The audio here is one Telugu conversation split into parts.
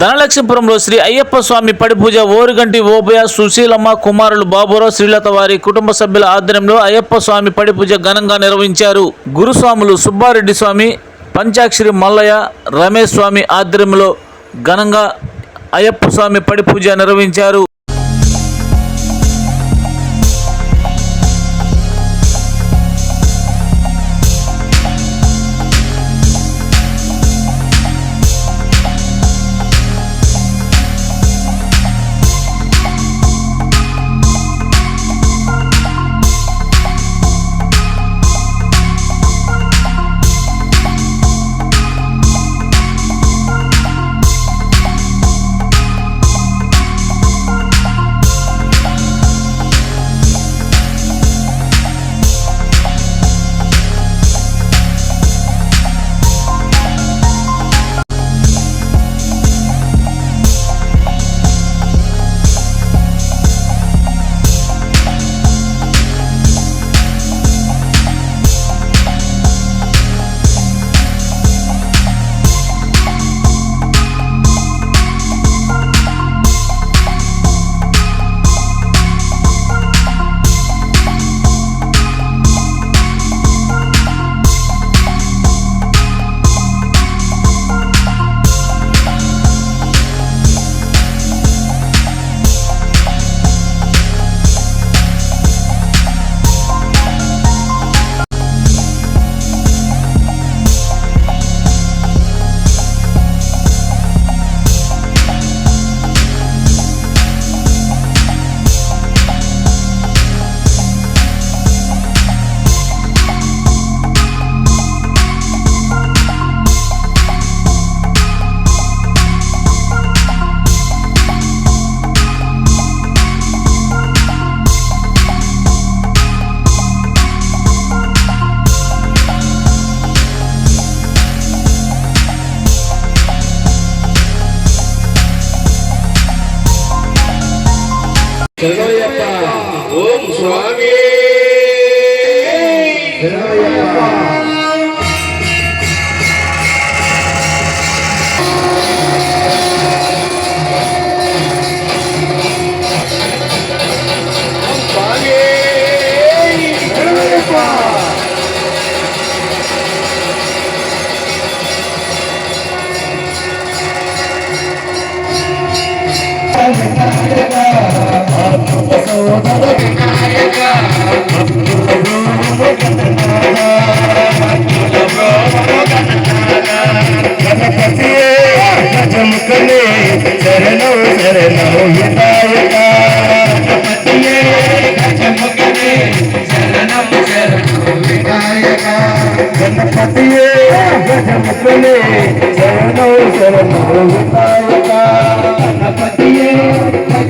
ధనలక్ష్మీపురంలో శ్రీ అయ్యప్ప స్వామి పడిపూజ ఓరుగంటి ఓబయ సుశీలమ్మ కుమారులు బాబురావు శ్రీలత వారి కుటుంబ సభ్యుల ఆధ్వర్యంలో అయ్యప్ప స్వామి పడిపూజ ఘనంగా నిర్వహించారు. గురుస్వాములు సుబ్బారెడ్డి స్వామి పంచాక్షరి మల్లయ్య రమేష్ స్వామి ఆధ్వర్యంలో ఘనంగా అయ్యప్ప స్వామి పడిపూజ నిర్వహించారు. గణపతియే గజముఖనే శరణం శరణం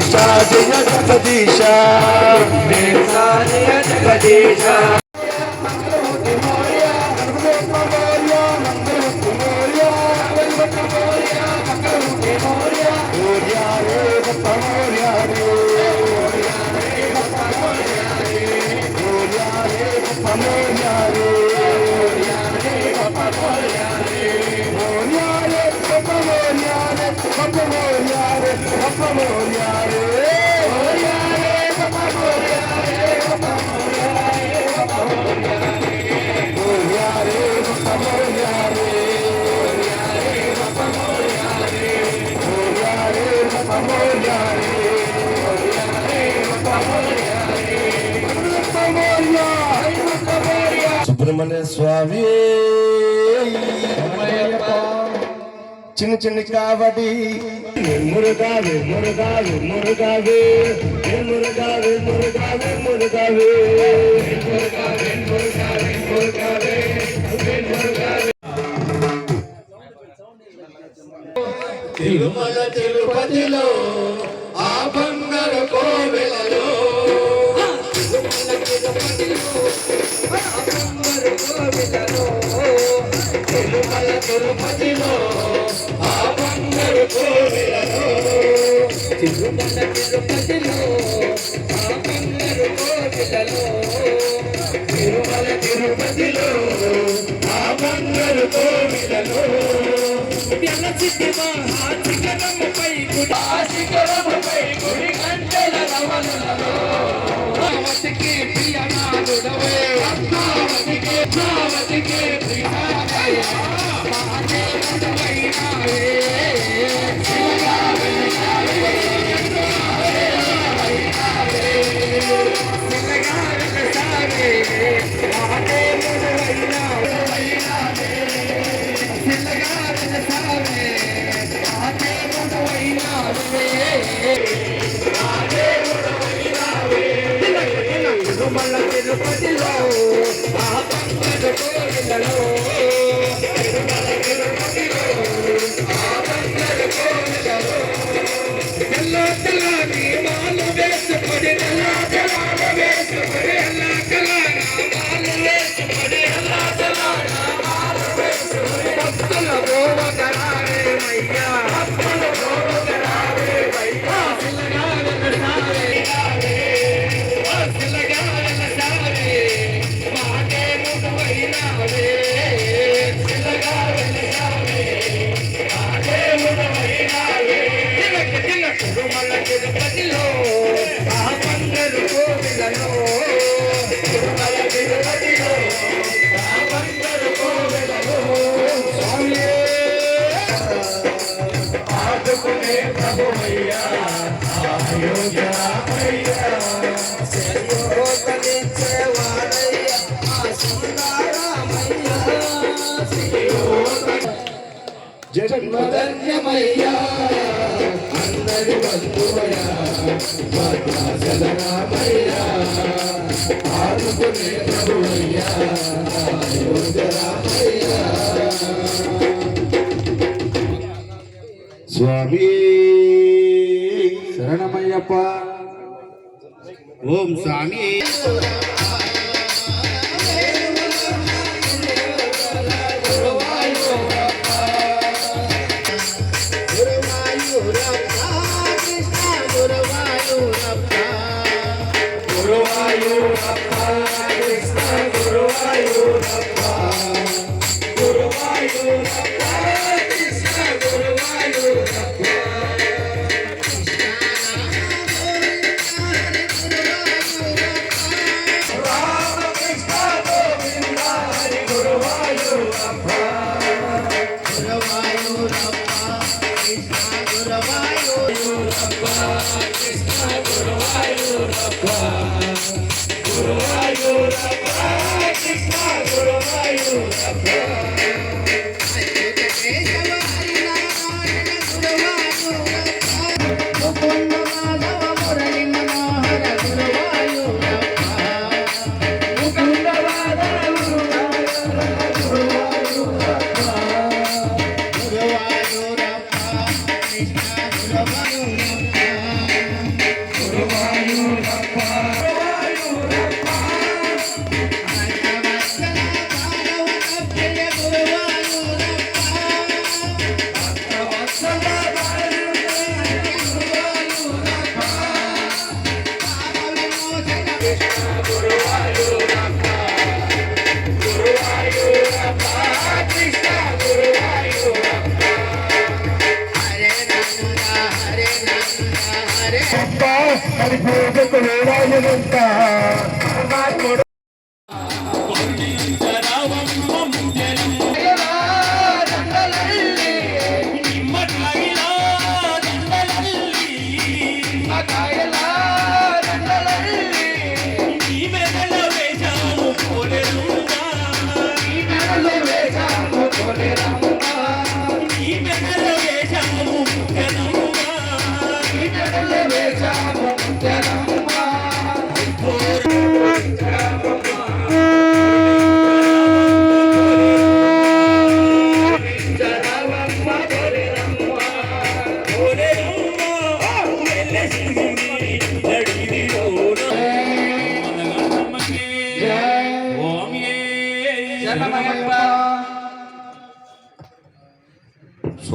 శరణం జగదీశ. జగదీశ. స్వామి. చిన్న చిన్న కావడి. మురుగావే మురుగావే మురుగావే మురుగావే మురుగావే మురుగావే తిరుమల తిరుపతిలో ఆ బంగారు కోవెలలో తిరుపతిలో ఆ బంగారు కోవెలలో తిరుమల తిరుపతిలో ఆ బంగారు కోవెలలో తిరుమల తిరుపతిలో ఆ బంగారు కోవెలలో గుడి ఆ శిఖరముపై గుడి గంటల రవణలలో ప్రియనాథుడవే తిరుమల తిరుపతిలో ఆ పంకజ కోవిలలో జన్మధన్యమయ్యా అందరి బంధువయ్యా. భద్రాచలరామయ్యా. ఆదుకునే ప్రభువయ్యా. అయోధ్యరామయ్యా స్వామి. శరణమయ్యప్ప. ఓం స్వామి. തോടാതിരുത്താം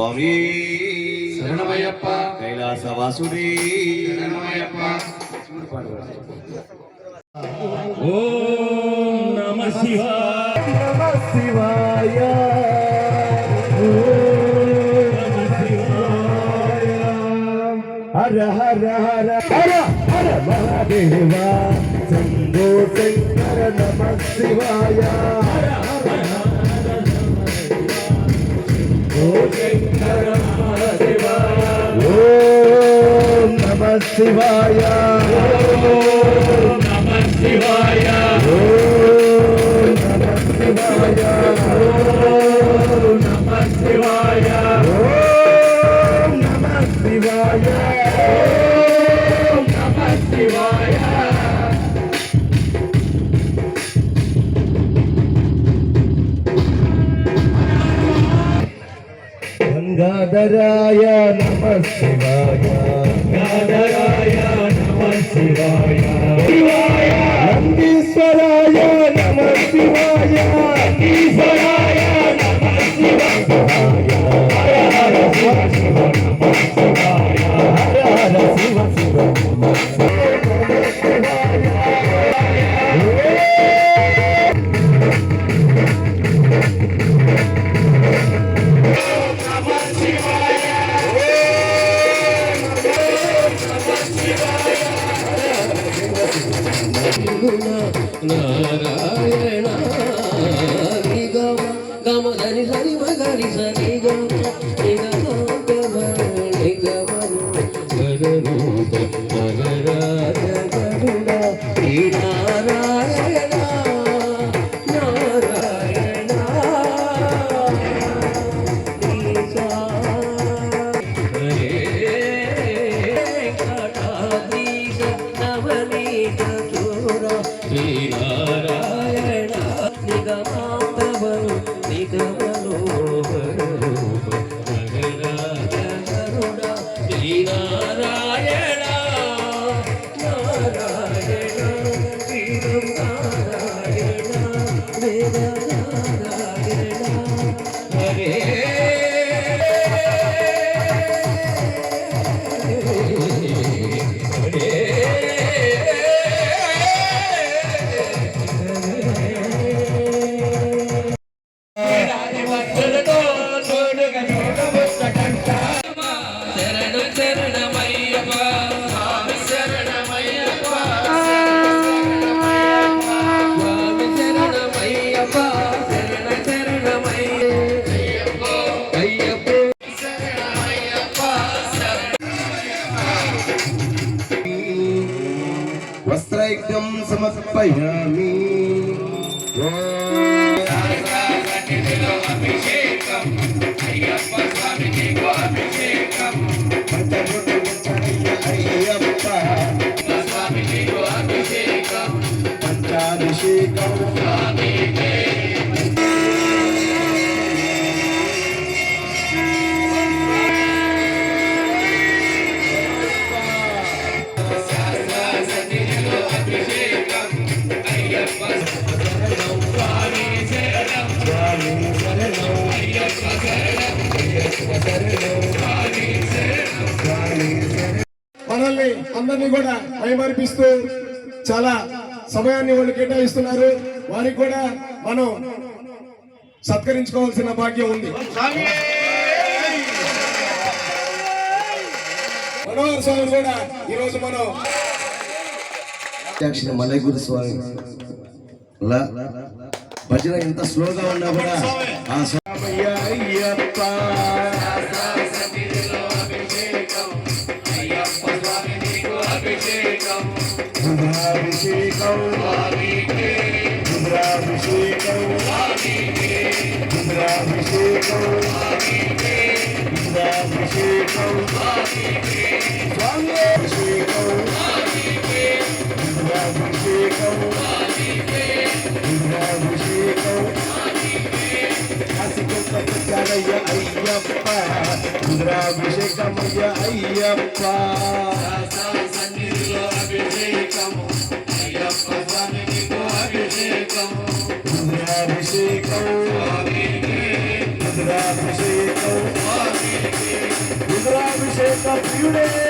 స్వామి. శరణమయ్యప్ప. కైలాసవాసుడి శరణమయ్యప్ప. నమ శివాయ. హర హర హర హర హర మహాదేవ. శంభో శంకర నమ శివాయ. హర ఓం నమ శివాయ నమ శివాయ. ఓం నమ శివాయ ఓం నమ శివాయ ఓం నమ శివాయ ఓం నమ శివాయ గంగాధరాయ నమ శివాయ Israel, Narayana. అందరినీ కూడా మైమరిపిస్తూ చాలా సమయాన్ని వాళ్ళు కేటాయిస్తున్నారు. వారికి కూడా మనం సత్కరించుకోవాల్సిన భాగ్యం ఉంది. మనోహర్ స్వామి కూడా ఈ రోజు మనం అధ్యక్షుడు స్వామి లా భజన ఎంత స్లోగా ఉన్నా కూడా ఆ స్వామి అయ్యప్ప రుద్రాభిషేకం రుద్రాభిషేకం రుద్రాభిషేకం రుద్రాభిషేకం స్వామి రుద్రాభిషేకం రుద్రాభిషేకం Ayyappa రుద్రాభిషేకమయ్య Ayyappa of beauty.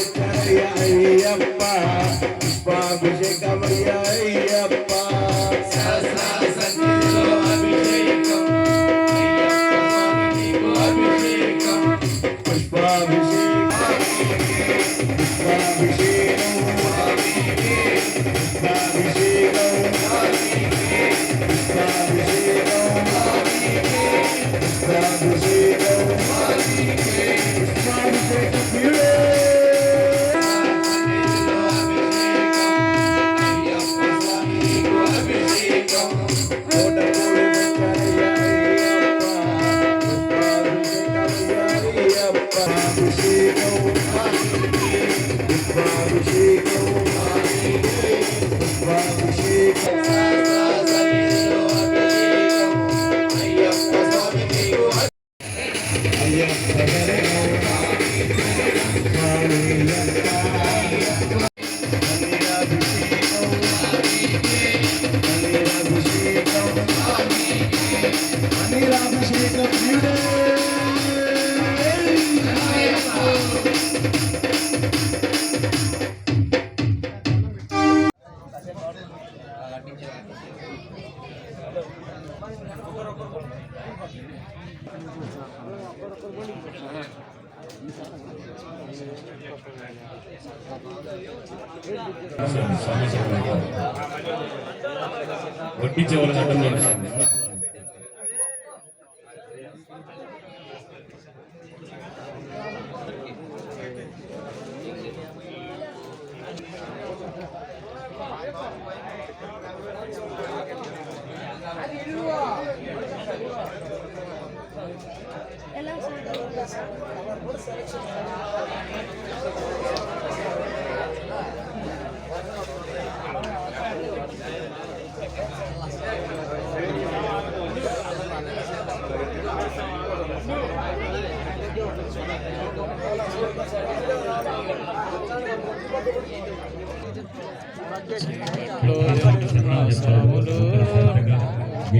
Amen. వడ్డించే వాళ్ళ చట్టం నడుస్తుంది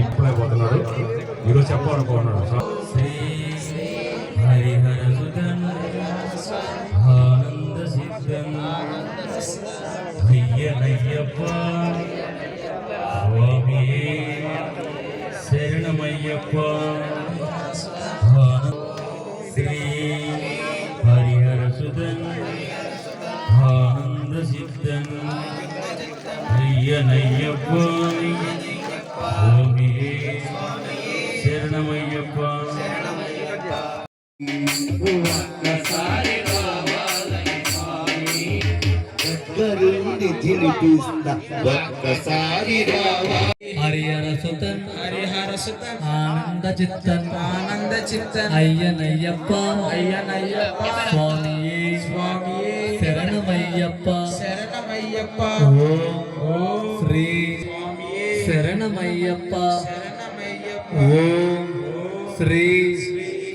ఇప్పుడే పోతున్నాడు ఈరోజు చెప్పాలనుకున్నాడు శరణమయ్యప్ప దగ్గరుండి తినిపిస్తా ఒక్కసారి రావా హరిహర సుతన్ హరిహర సుతన్ ఆనంద చిత్తన్ ఆనంద చిత్తన్ అయ్యనయ్యప్ప అయ్యనయ్యప్ప స్వామియే స్వామియే శరణమయ్యప్ప శరణమయ్యప్ప ఓం ఓం శ్రీ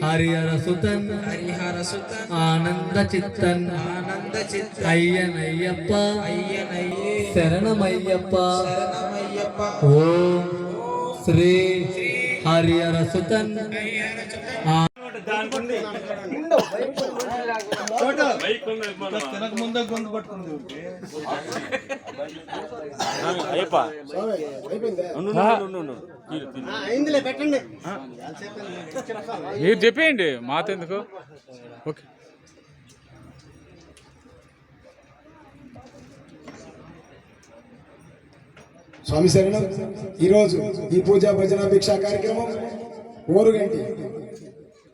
హరిహర సుతన్. హరిహర సుతన్. ఆనంద చిత్తన్. ఆనంద చిత్తన్. అయ్యనయ్యప్ప. అయ్యనయ్యే. శరణమయ్యప్ప. శరణమయ్యప్ప. ఓం శ్రీ హరిహర సుతన్. ఆ- స్వామి అయిపోయిందా మీరు చెప్పేయండి మాతో ఎందుకు ఓకే. స్వామి శరణం ఈరోజు ఈ పూజా భజన భిక్షా కార్యక్రమం ఓరుగంటి.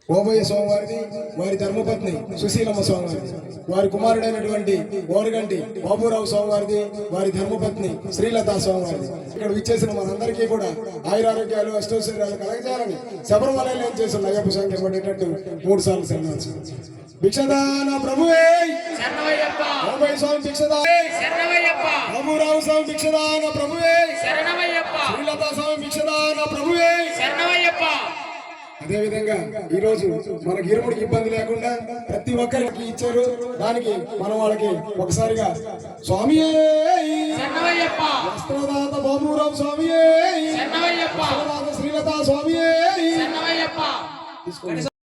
ఓబయ్య స్వామివారిది వారి ధర్మపత్ని సుశీలమ్మ స్వామివారిది వారి కుమారుడైనటువంటి ఓరుగంటి బాబురావు స్వామివారిది వారి ధర్మపత్ని శ్రీలతా స్వామివారిది. ఇక్కడ విచ్చేసిన మనందరికీ కూడా ఆయురారోగ్యాలు అష్టోశరీరాలు కలగజేయాలని శబరిమలలో ఏం చేసిన అయ్యప్ప సంఖ్య పడేటట్టు మూడు సార్లు శరణాలు భిక్షదాన ప్రభువే! ఓబయ్య స్వామి భిక్షదాన! బాబురావు స్వామి భిక్షదాన ప్రభువే! శ్రీలతా స్వామి భిక్షదాన ప్రభువే! అదే విధంగా ఈ రోజు మనకి ఇరుముడికి ఇబ్బంది లేకుండా ప్రతి ఒక్కరికి ఇచ్చారు. దానికి మనం వాళ్ళకి ఒకసారిగా స్వామి వస్త్రదాత బాబురావు స్వామి శ్రీలతా స్వామి తీసుకోండి.